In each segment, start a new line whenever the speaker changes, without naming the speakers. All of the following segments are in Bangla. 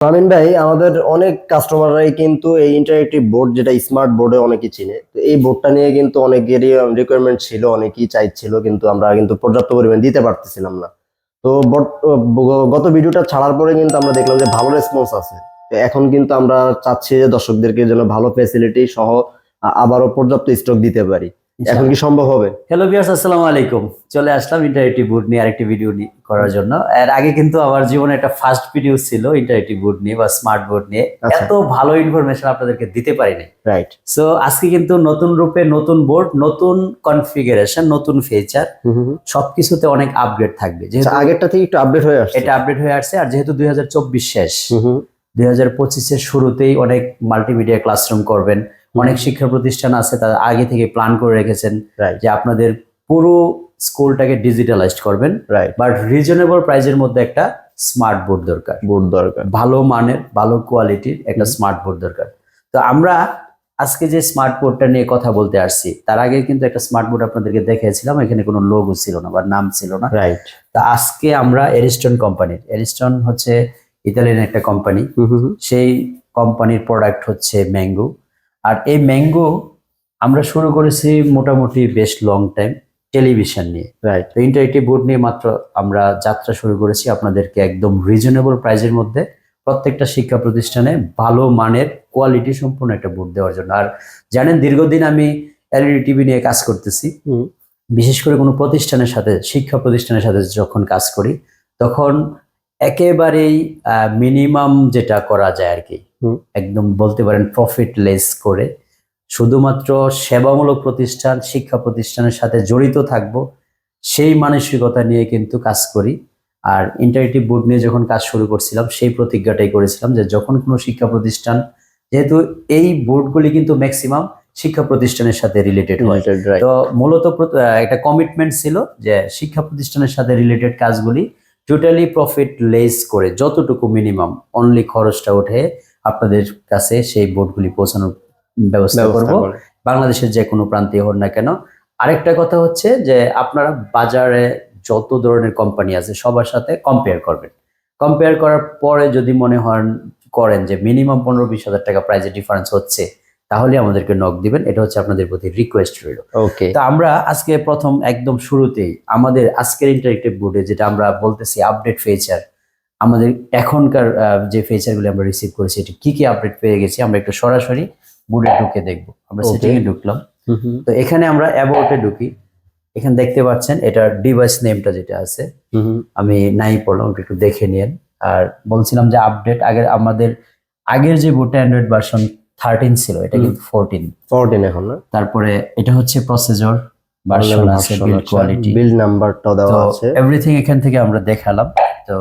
আমিন ভাই, আমাদের অনেক কাস্টমাররাই কিন্তু এই ইন্টারেক্টিভ বোর্ড যেটা স্মার্ট বোর্ডে অনেকে চিনে। তো এই বোর্ডটা নিয়ে কিন্তু অনেকেরই রিকোয়ারমেন্ট ছিল, অনেকেই চাইছিল, কিন্তু আমরা কিন্তু পর্যাপ্ত পরিমাণ দিতে পারতেছিলাম না। তো গত ভিডিওটা ছাড়ার পরে কিন্তু আমরা দেখলাম যে ভালো রেসপন্স আছে। তো এখন কিন্তু আমরা চাচ্ছি যে দর্শকদেরকে যেন ভালো ফ্যাসিলিটি সহ আবারও পর্যাপ্ত স্টক দিতে পারি। এখন কি সম্ভব হবে?
হ্যালো বিয়ার্স আসসালামু আলাইকুম। চলে আসলাম ইন্টারেক্টিভ বোর্ড নিয়ে আরেকটি ভিডিও করার জন্য। এর আগে কিন্তু আমার জীবনে একটা ফার্স্ট ভিডিও ছিল ইন্টারেক্টিভ বোর্ড নিয়ে বা স্মার্ট বোর্ড নিয়ে।
আচ্ছা।
এত ভালো ইনফরমেশন আপনাদেরকে দিতে পারিনি।
রাইট
সো আজকে কিন্তু নতুন রূপে নতুন বোর্ড নতুন কনফিগারেশন নতুন ফিচার সবকিছুতে অনেক আপগ্রেড থাকবে। যেহেতু
আচ্ছা, আগেরটা থেকে একটু আপডেট হয়ে আসছে।
এটা আপডেট হয়ে আসছে আর যেহেতু দুই হাজার
চব্বিশ শেষ।
দুই হাজার পঁচিশের শুরুতেই অনেক মাল্টিমিডিয়া ক্লাসরুম করবেন। অনেক শিক্ষা প্রতিষ্ঠান আছে তারা আগে থেকে প্ল্যান করে রেখেছেন যে আপনাদের পুরো স্কুলটাকে ডিজিটালাইজড করবেন।
রাইট
বাট রিজনেবল প্রাইজের মধ্যে একটা স্মার্ট বোর্ড দরকার।
বোর্ড দরকার।
ভালো মানের ভালো কোয়ালিটির একটা স্মার্ট বোর্ড দরকার। তো আমরা আজকে যে স্মার্ট বোর্ডটা নিয়ে কথা বলতে আসছি তার আগে কিন্তু একটা স্মার্ট বোর্ড আপনাদেরকে দেখিয়েছিলাম এখানে কোনো লোগো ছিল না বা নাম ছিল না।
রাইট
তা আজকে আমরা এরিস্টন কোম্পানির এরিস্টন হচ্ছে ইতালিয়ান একটা কোম্পানি সেই কোম্পানির প্রোডাক্ট হচ্ছে ম্যাঙ্গো আর এই ম্যাঙ্গো আমরা শুরু করেছি মোটামুটি বেশ লং টাইম টেলিভিশন নিয়ে।
রাইট
তো ইন্টারেক্টিভ বোর্ড নিয়ে মাত্র আমরা যাত্রা শুরু করেছি আপনাদেরকে একদম রিজনেবল প্রাইজের মধ্যে। প্রত্যেকটা শিক্ষা প্রতিষ্ঠানে ভালো মানের কোয়ালিটি সম্পূর্ণ একটা বোর্ড দেওয়ার জন্য। আর জানেন দীর্ঘদিন আমি এলইডি টিভি নিয়ে কাজ করতেছি। বিশেষ করে কোনো প্রতিষ্ঠানের সাথে শিক্ষা প্রতিষ্ঠানের সাথে যখন কাজ করি তখন একেবারেই মিনিমাম যেটা করা যায় আর কি। একদম বলতে পারেন প্রফিট লেস করে। শুধুমাত্র সেবামূলক প্রতিষ্ঠান শিক্ষা প্রতিষ্ঠানের সাথে জড়িত থাকব সেই মানসিকতা নিয়ে কিন্তু কাজ করি। আর ইন্টারেক্টিভ বোর্ড নিয়ে যখন কাজ শুরু করছিলাম সেই প্রতিজ্ঞাটাই করেছিলাম যে যখন কোনো শিক্ষা প্রতিষ্ঠান যেহেতু এই বোর্ডগুলি কিন্তু ম্যাক্সিমাম শিক্ষা প্রতিষ্ঠানের সাথে রিলেটেড হয়। তো মূলত একটা কমিটমেন্ট ছিল যে শিক্ষা প্রতিষ্ঠানের সাথে রিলেটেড কাজগুলি টোটালি প্রফিট লেস করে যতটুকু মিনিমাম অনলি খরচটা ওঠে আপনাদের কাছে সেই বোর্ডগুলি পৌঁছানোর ব্যবস্থা করব। বাংলাদেশের যে কোনো প্রান্তে হন না কেন। আরেকটা কথা হচ্ছে যে আপনারা বাজারে যত ধরনের কোম্পানি আছে সবার সাথে কম্পেয়ার করবেন। কম্পেয়ার করার পরে যদি মনে হন করেন যে মিনিমাম পনেরো বিশ হাজার টাকা প্রাইজের ডিফারেন্স হচ্ছে তাহলে আমাদেরকে নক দিবেন। এটা হচ্ছে আপনাদের প্রতি রিকোয়েস্ট রইল।
ওকে
তা আমরা আজকে প্রথম একদম শুরুতেই আমাদের আজকের ইন্টারেক্টিভ বোর্ডে যেটা আমরা বলতেছি আপডেট ফিচার আমাদের এখনকার যে ফিচারগুলি আমরা রিসিভ করেছি এটা কি কি আপডেট পেয়ে গেছি আমরা একটু সরাসরি বোর্ডে ঢুকে দেখব। আমরা
Okay.
সেটিংয়ে ঢুকলাম। তো এখানে আমরা অ্যাবাউটে ঢুকি। এখানে দেখতে পাচ্ছেন এটা ডিভাইস নেমটা যেটা আছে আমি নাই পড়লাম একটু দেখে নিন আর বলছিলাম যে আপডেট আগের আমাদের আগের যে বোর্ডটা অ্যান্ড্রয়েড ভার্সন থার্টিন ছিল এটা কিন্তু ফোরটিন
ফোরটিন এখন
তারপরে এটা হচ্ছে প্রসেসর ভার্সন আছে বিল্ড কোয়ালিটি
বিল নাম্বারটাও দেওয়া আছে।
এভরিথিং এখান থেকে আমরা দেখালাম। তো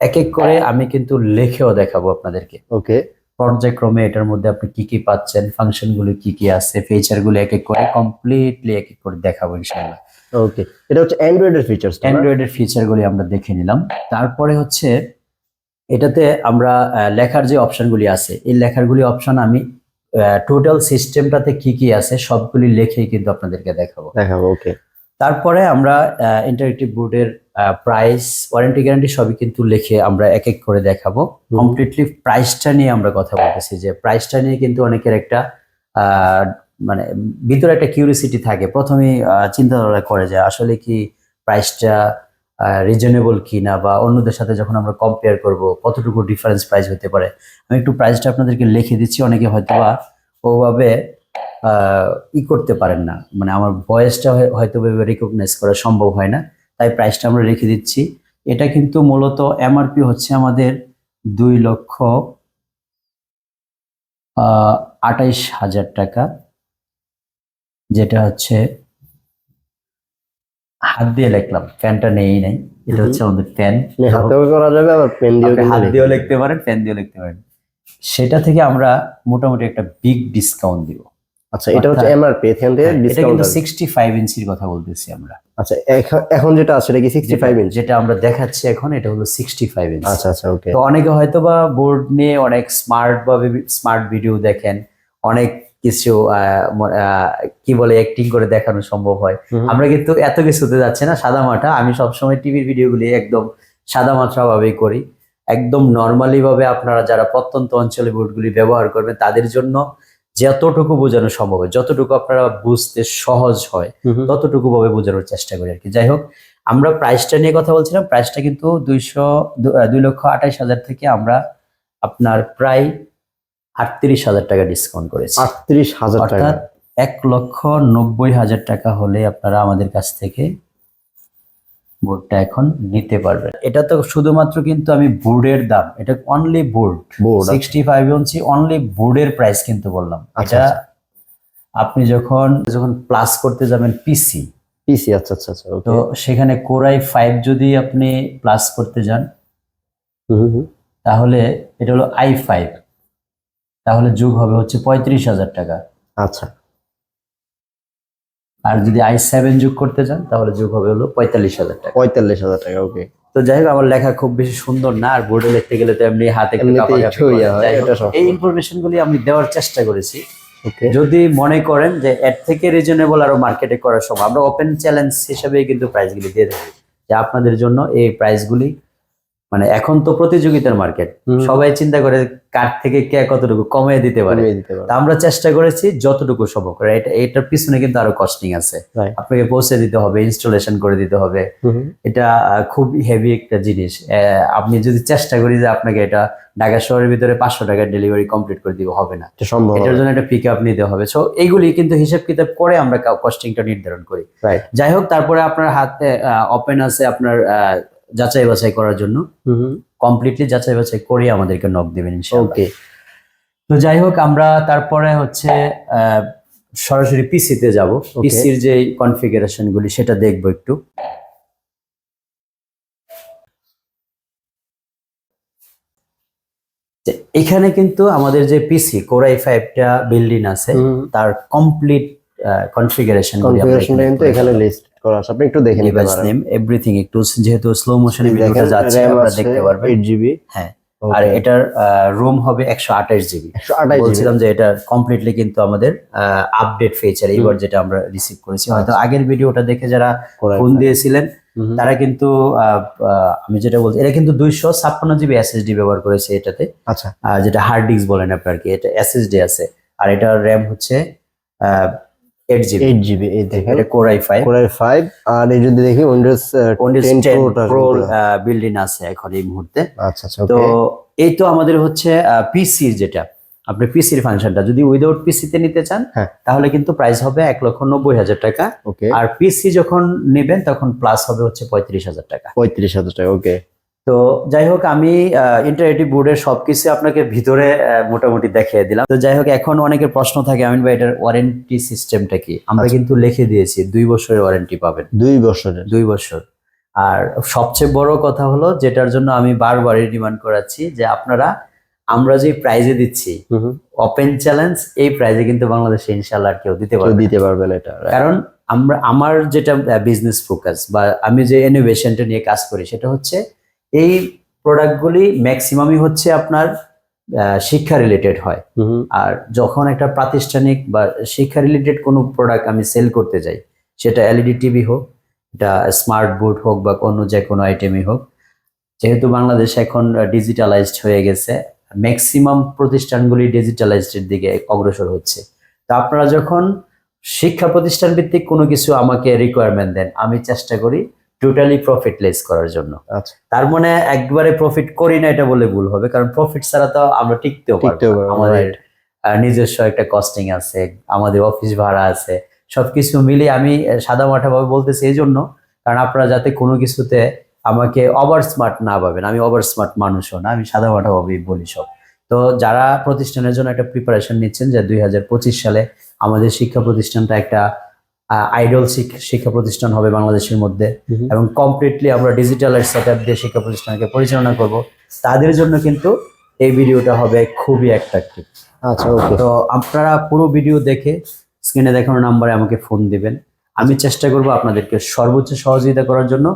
এক এক করে আমি কিন্তু লিখেও দেখাবো আপনাদেরকে।
ওকে।
পর্যায়ক্রমে এটার মধ্যে আপনি কি কি পাচ্ছেন ফাংশনগুলো কি কি আছে ফিচারগুলো এক এক করে কমপ্লিটলি এক এক করে দেখাবো ইনশাআল্লাহ।
ওকে। এটা হচ্ছে অ্যান্ড্রয়েডের ফিচার্স
অ্যান্ড্রয়েডের ফিচার গুলি আমরা দেখে নিলাম। তারপরে হচ্ছে এটাতে আমরা লেখার যে অপশনগুলি আছে এই লেখারগুলি অপশন আমি টোটাল সিস্টেমটাতে কি কি আছে সবগুলি লেখেই কিন্তু আপনাদেরকে দেখাবো।
দেখাবো ওকে।
তারপরে আমরা ইন্টারেক্টিভ বোর্ডের প্রাইস ওয়ারেন্টি গ্যারান্টি সবই কিন্তু লিখে আমরা এক এক করে দেখাবো। কমপ্লিটলি প্রাইসটা নিয়ে আমরা কথা বলতেছি যে প্রাইসটা নিয়ে কিন্তু অনেকের একটা মানে ভিতরে একটা কিউরিসিটি থাকে। প্রথমেই চিন্তাধারা করে যে আসলে কি প্রাইসটা রিজনেবল কি না বা অন্যদের সাথে যখন আমরা কম্পেয়ার করব কতটুকু ডিফারেন্স প্রাইস হতে পারে। আমি একটু প্রাইসটা আপনাদেরকে লিখে দিচ্ছি অনেকে হয়তো বা ওভাবে ই করতে পারেন না। মানে আমার ভয়েসটা হয়তো রিকগনাইজ করা সম্ভব হয় না। তাই প্রাইসটা আমরা রেখে দিচ্ছি। এটা কিন্তু মূলত এমআরপি হচ্ছে আমাদের দুই লক্ষ আটাইশ হাজার টাকা। যেটা হচ্ছে হাত দিয়ে লিখলাম ফ্যানটা নেই নাই এটা হচ্ছে আমাদের
মানে হাতেও করা যাবে আবার পেন দিয়েও
হাত
লিখতে
দিয়েও লিখতে পারেন ফ্যান দিয়েও লিখতে পারেন। সেটা থেকে আমরা মোটামুটি একটা বিগ ডিসকাউন্ট দিব।
আচ্ছা এটা হচ্ছে এমআরপি এখান থেকে
হ্যাঁ, এটা
ডিসকাউন্ট
কিন্তু সিক্সটি ফাইভ ইঞ্চির কথা বলতেছি আমরা।
আচ্ছা এখন- যেটা আছে এটা কি সিক্সটি ফাইভ ইঞ্চ
যেটা আমরা দেখাচ্ছি এখন এটা হলো সিক্সটি ফাইভ ইঞ্চ
আচ্ছা আচ্ছা ওকে
তো অনেকে হয়তো বা বোর্ড নিয়ে অনেক স্মার্ট ভাবে স্মার্ট ভিডিও দেখেন। অনেক কিছু কি বলে অ্যাক্টিং করে দেখানো সম্ভব হয়। আমরা কিন্তু এত কিছুতে যাচ্ছে না সাদা মাঠা আমি সবসময় টিভির ভিডিওগুলি একদম সাদা মাঠা ভাবেই করি। একদম নর্মালি ভাবে আপনারা যারা প্রত্যন্ত অঞ্চলে বোর্ডগুলি ব্যবহার করবেন তাদের জন্য যতটুকু বোঝানো সম্ভব হয় যতটুকু আপনারা বুঝতে সহজ হয় ততটুকু ভাবে বোঝানোর চেষ্টা করি আর কি। যাই হোক আমরা প্রাইসটা নিয়ে কথা বলছিলাম প্রাইসটা কিন্তু দুইশো দুই লক্ষ আঠাইশ হাজার থেকে আমরা আপনার প্রায় আটত্রিশ হাজার টাকা ডিসকাউন্ট করেছি।
আটত্রিশ হাজার টাকা।
অর্থাৎ এক লক্ষ নব্বই হাজার টাকা হলে আপনারা আমাদের কাছ থেকে বোর্ডটা এখন নিতে পারবেন এটা তো শুধুমাত্র কিন্তু আমি বোর্ডের দাম এটা only board.
Board
sixty five inch only বোর্ডের প্রাইস কিন্তু বললাম।
আচ্ছা,
এটা
আচ্ছা।
আপনি যখন যখন প্লাস করতে যাবেন পিসি
পিসি আচ্ছা আচ্ছা আচ্ছা
তো সেখানে কোরাই ফাইভ যদি আপনি প্লাস করতে যান তাহলে এটা হলো আই ফাইভ তাহলে যোগ হবে হচ্ছে পঁয়ত্রিশ হাজার টাকা।
আচ্ছা।
আর যদি আই সেভেন যোগ করতে চান তাহলে যোগ হবে হলো পঁয়তাল্লিশ হাজার টাকা।
পঁয়তাল্লিশ হাজার টাকা ওকে
তো যাই হোক আমার লেখা খুব বেশি সুন্দর না আর বোর্ডে লিখতে গেলে তো এমনি হাতে এই ইনফরমেশন গুলি আমি দেওয়ার চেষ্টা করেছি। যদি মনে করেন যে এর থেকে রিজনেবল আরও মার্কেটে করার সময় আমরা ওপেন চ্যালেঞ্জ হিসেবে কিন্তু প্রাইসগুলি দিয়ে থাকি। যে আপনাদের জন্য এই প্রাইসগুলি মানে এখন তো প্রতিযোগিতার মার্কেট সবাই চিন্তা করে কার থেকে কে কতটুকু কমিয়ে দিতে পারে। আমরা চেষ্টা করেছি যতটুকু সম্ভব করে। এটা এটার পিছনে কিন্তু আরও কস্টিং আছে। আপনাকে পৌঁছে দিতে হবে ইনস্টলেশন করে দিতে হবে। এটা খুব হেভি একটা জিনিস। আপনি যদি চেষ্টা করি যে আপনাকে এটা ঢাকা শহরের ভিতরে পাঁচশো টাকার ডেলিভারি কমপ্লিট করে দিব হবে না।
সম্ভব
এটার জন্য একটা পিক আপ নিতে হবে। সো এইগুলি কিন্তু হিসাব কিতাব করে আমরা কস্টিংটা নির্ধারণ করি। যাই হোক তারপরে আপনার হাতে ওপেন আছে আপনার আহ, যাচাই বাছাই করার জন্য। কমপ্লিটলি যাচাই বাছাই করে আমাদেরকে নক দেবেন
ওকে
তো যাই হোক আমরা তারপরে হচ্ছে সরাসরি পিসিতে যাব। পিসির যে কনফিগারেশন গুলি সেটা দেখব একটু। এখানে কিন্তু আমাদের যে পিসি কোরাই ফাইভটা বিল্ডিং আছে। তার কমপ্লিট কনফিগারেশন
কনফিগারেশনটা কিন্তু এখানে লিস্ট করা আছে আপনি একটু দেখে নিতে পারেন।
নেম এভরিথিং একটু যেহেতু স্লো মোশনে ভিডিওটা যাচ্ছে আপনারা দেখতে পারবেন।
8 জিবি
হ্যাঁ আর এটার রুম হবে একশো আঠাশ জিবি
128 জিবি
বলছিলাম যে এটা কমপ্লিটলি কিন্তু আমাদের আপডেট ফিচার এইবার যেটা আমরা রিসিভ করেছি। হয়তো আগের ভিডিওটা দেখে যারা ফোন দিয়েছিলেন তারা কিন্তু আমি যেটা বলছি এটা কিন্তু দুইশো ছাপ্পান্ন জিবি এসএসডি ব্যবহার করেছে এটাতে।
আচ্ছা।
যেটা হার্ড ডিস্ক বলেন আপনার কি এটা এসএসডি আছে। আর এটার র্যাম হচ্ছে এইট জিবি
8 জিবি এই দেখেন
এটা কোরাই ফাইভ
কোরাই 5 আর এই যদি দেখি উইন্ডোজ
উইন্ডোজ টেন
প্রোটা
প্রো বিল্ডিং আছে এখন এই মুহূর্তে।
আচ্ছা আচ্ছা
তো এই তো আমাদের হচ্ছে পিসির যেটা। আপনি পিসির ফাংশনটা যদি উইদাউট পিসিতে নিতে চান
হ্যাঁ।
তাহলে কিন্তু প্রাইস হবে এক লক্ষ নব্বই হাজার টাকা।
ওকে
আর পিসি যখন নেবেন তখন প্লাস হবে হচ্ছে পঁয়ত্রিশ হাজার টাকা।
35000 টাকা ওকে
তো যাই হোক আমি ইন্টারেটিভ বোর্ডের সবকিছু আপনাকে ভিতরে মোটামুটি দেখিয়ে দিলাম। তো যাই হোক এখন অনেকের প্রশ্ন থাকে আমিন ভাই এটার ওয়ারেন্টি সিস্টেমটা কি? আমরা
আচ্ছা।
কিন্তু লিখে দিয়েছি দুই বছরের ওয়ারেন্টি পাবেন।
দুই বছরের।
দুই বছর। আর সবচেয়ে বড় কথা হলো যেটার জন্য আমি বারবারই ডিমান্ড করাচ্ছি যে আপনারা আমরা যে প্রাইজে দিচ্ছি ওপেন চ্যালেঞ্জ এই প্রাইজে কিন্তু বাংলাদেশে ইনশাল্লাহ কেউ দিতে পারবে।
দিতে পারবেন এটা
কারণ আমরা আমার যেটা বিজনেস ফোকাস বা আমি যে ইনোভেশনটা নিয়ে কাজ করি সেটা হচ্ছে এই প্রোডাক্টগুলি ম্যাক্সিমামই হচ্ছে আপনার শিক্ষা রিলেটেড হয়। আর যখন একটা প্রাতিষ্ঠানিক বা শিক্ষা রিলেটেড কোনো প্রোডাক্ট আমি সেল করতে যাই সেটা এলইডি টিভি হোক এটা স্মার্ট বোর্ড হোক বা কোনো যে কোনো আইটেমই হোক যেহেতু বাংলাদেশ এখন ডিজিটালাইজড হয়ে গেছে ম্যাক্সিমাম প্রতিষ্ঠানগুলি ডিজিটালাইজডের দিকে অগ্রসর হচ্ছে। তো আপনারা যখন শিক্ষা প্রতিষ্ঠান ভিত্তিক কোনো কিছু আমাকে রিকোয়ারমেন্ট দেন আমি চেষ্টা করি টোটালি প্রফিটলেস করার জন্য।
আচ্ছা।
তার মানে একবারে প্রফিট করি না এটা বলে ভুল হবে কারণ প্রফিট ছাড়া তো আমরা টিকতেও পারব আমাদের নিজস্ব একটা কস্টিং আছে আমাদের অফিস ভাড়া আছে সবকিছু মিলিয়ে আমি সাদা ভাবে বলতেছি এই জন্য কারণ আপনারা যাতে কোনো কিছুতে আমাকে ওভার স্মার্ট না পাবেন আমি ওভার স্মার্ট মানুষও না আমি সাদা মাঠা ভাবেই বলি সব। তো যারা প্রতিষ্ঠানের জন্য একটা প্রিপারেশন নিচ্ছেন যে দুই হাজার পঁচিশ সালে আমাদের শিক্ষা প্রতিষ্ঠানটা একটা আইডল শিক্ষা প্রতিষ্ঠান হবে বাংলাদেশের মধ্যে। এবং কমপ্লিটলি আমরা ডিজিটাল সেট আপ দিয়ে শিক্ষা প্রতিষ্ঠানকে পরিচালনা করব। তাদের জন্য কিন্তু এই ভিডিওটা হবে খুবই অ্যাট্রাকটিভ
আচ্ছা ওকে
তো আপনারা পুরো ভিডিও দেখে স্ক্রিনে দেখানো নাম্বারে আমাকে ফোন দিবেন। আমি চেষ্টা করব আপনাদেরকে সর্বোচ্চ সহযোগিতা করার জন্য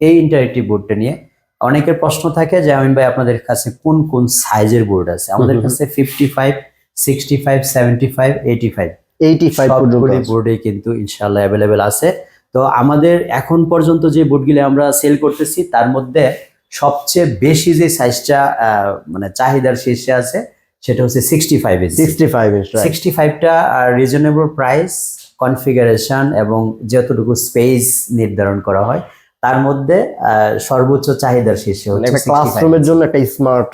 এই ইন্টারেক্টিভ বোর্ডটা নিয়ে। অনেকের প্রশ্ন থাকে যে আমিন ভাই আপনাদের কাছে কোন কোন সাইজের বোর্ড আছে? আমাদের। কাছে fifty five sixty five seventy five eighty five
85 পর্যন্ত
সবগুলি। বোর্ডে কিন্তু ইনশাল্লাহ অ্যাভেলেবেল আছে। তো আমাদের এখন পর্যন্ত যে বোর্ডগুলি আমরা সেল করতেছি তার মধ্যে সবচেয়ে বেশি যে সাইজটা মানে চাহিদার শীর্ষে আছে সেটা হচ্ছে sixty five inch
sixty five inch
sixty ফাইভটা reasonable price configuration এবং যতটুকু স্পেস নির্ধারণ করা হয় তার মধ্যে সর্বোচ্চ চাহিদার শীর্ষে হচ্ছে
একটা
65
ক্লাসরুমের জন্য একটা স্মার্ট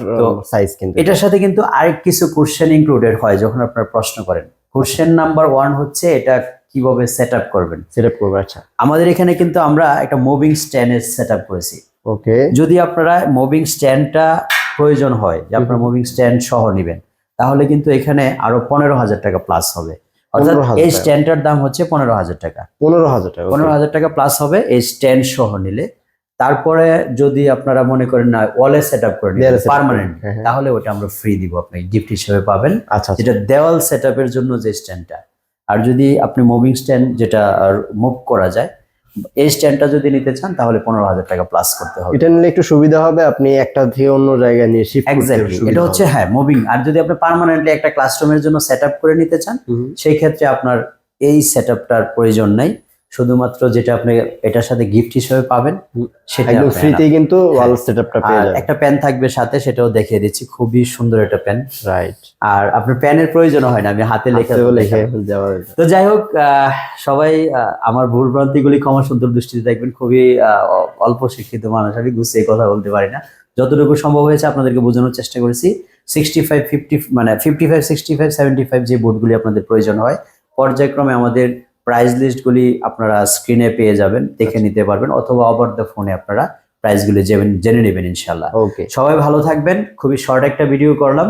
সাইজ কিন্তু।
এটার সাথে কিন্তু আরেক কিছু কোশ্চেন ইনক্লুডেড হয় যখন আপনারা প্রশ্ন করেন। কোশ্চেন নাম্বার ওয়ান হচ্ছে এটা কীভাবে সেট আপ করবেন?
সেট আপ করবে আচ্ছা।
আমাদের এখানে কিন্তু আমরা একটা মুভিং স্ট্যান্ডের সেট আপ করেছি।
ওকে
যদি আপনারা মুভিং স্ট্যান্ডটা প্রয়োজন হয় যে আপনারা মুভিং স্ট্যান্ড সহ নেবেন তাহলে কিন্তু এখানে আরও পনেরো হাজার টাকা প্লাস হবে। অর্থাৎ এই। স্ট্যান্ডটার দাম হচ্ছে পনেরো হাজার টাকা।
পনেরো হাজার টাকা
পনেরো হাজার টাকা প্লাস হবে এই স্ট্যান্ড সহ নিলে তারপরে যদি আপনারা মনে করেন না ওয়ালে সেট আপ করে পারমানেন্ট
হ্যাঁ, হ্যাঁ।
তাহলে ওটা আমরা ফ্রি দিব আপনি গিফট হিসেবে পাবেন
আচ্ছা আচ্ছা।
যেটা দেওয়াল সেট জন্য যে স্ট্যান্ডটা আর যদি আপনি মুভিং স্ট্যান্ড যেটা মুভ করা যায় এই স্ট্যান্ডটা যদি নিতে চান তাহলে পনেরো হাজার টাকা প্লাস করতে হবে
এটা নিলে একটু সুবিধা হবে আপনি একটা থেকে অন্য জায়গায় নিয়ে শিফট করতে
এক্স্যাক্টলি এটা হচ্ছে হ্যাঁ মুভিং আর যদি আপনি পার্মানেন্টলি একটা ক্লাসরুমের জন্য সেট আপ করে নিতে চান। সেই ক্ষেত্রে আপনার এই সেট প্রয়োজন নাই শুধুমাত্র যেটা আপনি এটার সাথে গিফট হিসেবে পাবেন সেটা
একদম ফ্রিতেই কিন্তু ওয়াল
হ্যাঁ।
সেটআপটা পেয়ে যাবেন।
একটা পেন থাকবে সাথে সেটাও দেখিয়ে দিচ্ছি। খুবই সুন্দর একটা পেন
রাইট
আর আপনার পেনের প্রয়োজন হয় না আমি হাতে লেখা
লিখে।
তো যাই হোক সবাই আমার ভুল ভ্রান্তিগুলি ক্ষমা সুন্দর দৃষ্টিতে দেখবেন। খুবই অল্প শিক্ষিত মানুষ আমি গুছিয়ে কথা বলতে পারি না। যতটুকু সম্ভব হয়েছে আপনাদেরকে বোঝানোর চেষ্টা করেছি। সিক্সটি ফাইভ ফিফটি মানে fifty five sixty five seventy five যে বোর্ডগুলি আপনাদের প্রয়োজন হয় পর্যায়ক্রমে আমাদের প্রাইস লিস্টগুলি আপনারা স্ক্রিনে পেয়ে যাবেন দেখে নিতে পারবেন অথবা ওভার দ্য ফোনে আপনারা প্রাইসগুলি জেনে- জেনে নেবেন ইনশাল্লাহ
ওকে
সবাই ভালো থাকবেন খুবই শর্ট একটা ভিডিও করলাম।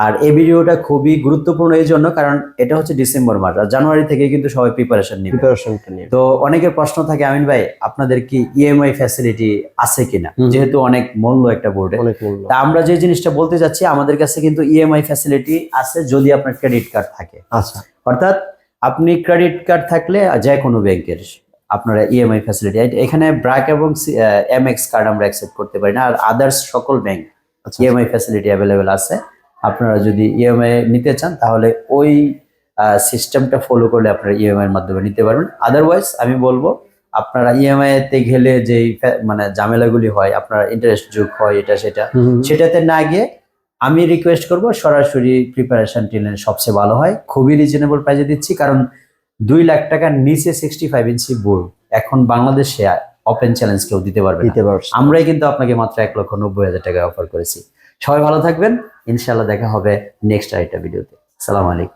আর এই ভিডিওটা খুবই গুরুত্বপূর্ণ এই জন্য কারণ এটা হচ্ছে ডিসেম্বর মাস আর জানুয়ারি থেকে কিন্তু সবাই প্রিপারেশন নিবে। তো অনেকের প্রশ্ন থাকে আমিন ভাই আপনাদের কি ইএমআই ফ্যাসিলিটি আছে কিনা? যেহেতু অনেক মূল্য একটা বোর্ডে তা আমরা যে জিনিসটা বলতে চাচ্ছি আমাদের কাছে কিন্তু ইএমআই ফ্যাসিলিটি আছে যদি আপনার ক্রেডিট কার্ড থাকে।
আচ্ছা।
অর্থাৎ আপনি ক্রেডিট কার্ড থাকলে যে কোনো ব্যাংকের আপনারা ইএমআই ফ্যাসিলিটি এখানে ব্র্যাক এবং এমএক্স কার্ড আমরা অ্যাকসেপ্ট করতে পারি না আর আদার্স সকল ব্যাংক ইএমআই ফ্যাসিলিটি অ্যাভেলেবেল আছে। আপনারা যদি ইএমআই নিতে চান তাহলে ওই সিস্টেমটা ফলো করলে আপনারা ইএমআই এর মাধ্যমে নিতে পারবেন। আদারওয়াইজ আমি বলব আপনারা ইএমআই তে গেলে যেই মানে ঝামেলাগুলি হয় আপনারা ইন্টারেস্ট যোগ হয় এটা সেটা সেটাতে না গিয়ে আমি রিকোয়েস্ট করব সরাসরি প্রিপারেশন টিলেন সবচেয়ে ভালো হয়। খুবই রিজনেবল প্রাইজে দিচ্ছি কারণ দুই লাখ টাকার নিচে সিক্সটি ফাইভ ইঞ্চি বোর্ড এখন বাংলাদেশে ওপেন চ্যালেঞ্জ কেউ দিতে পারবে
দিতে পারবে
আমরাই কিন্তু আপনাকে মাত্র এক লক্ষ নব্বই হাজার টাকা অফার করেছি। সবাই ভালো থাকবেন ইনশাল্লাহ দেখা হবে নেক্সট আরেকটা ভিডিওতে সালাম আলাইকুম।